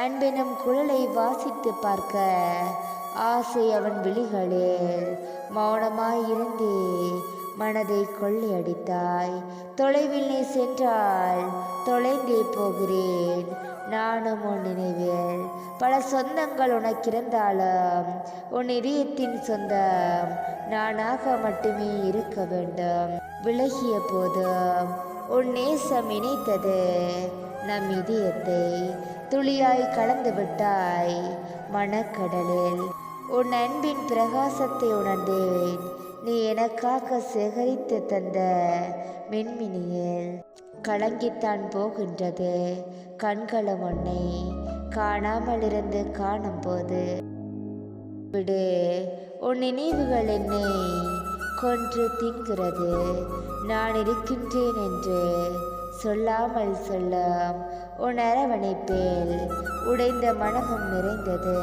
அன்பெனும் குழலை வாசித்து பார்க்க ஆசை அவன் விழிகளில் மௌனமாயிருந்தே மனதை கொள்ளையடித்தாய் தொலைவில் நீ சென்றால் தொலைந்தே போகிறேன். நானும் உன் நினைவில் பல சொந்தங்கள் உனக்கிருந்தாலும் உன் இதயத்தின் சொந்தம் நானாக மட்டுமே இருக்க வேண்டும். விலகிய போதும். உன் நேசம் இணைத்தது நம் இதயத்தை துளியாய் கலந்து விட்டாய் மனக்கடலில் உன் அன்பின் பிரகாசத்தை உணர்ந்தேன். நீ எனக்காக சேகரித்து தந்த மின்மினியில். கலங்கித்தான் போகின்றது கண்களும் உன்னை காணாமலிருந்து காணும் காணும்போது. விடு உன் நினைவுகள் என்னை கொன்று தின்கிறது. நான் இருக்கின்றேன் என்று சொல்லாமல் சொல்லும் உன் அரவணைப்பில் உடைந்த மனமும் நிறைந்தது.